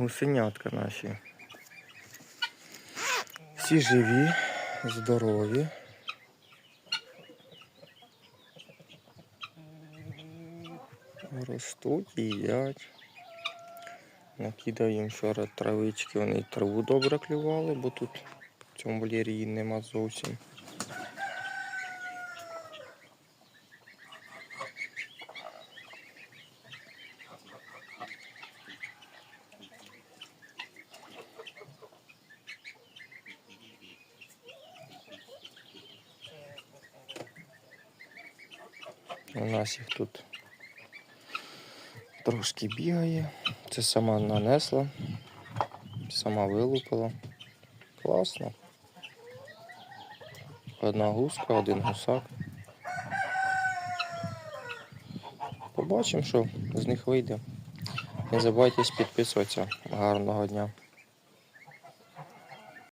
гусенятка наші. Всі живі, здорові. Ростуть, їдять. Накидав їм вчора травички, вони траву добре клювали, бо тут в цьому вольєрі нема зовсім. У нас їх тут трошки бігає. Це сама нанесла, сама вилупила. Класно. Одна гуска, один гусак. Побачимо, що з них вийде. Не забувайте підписуватися. Гарного дня.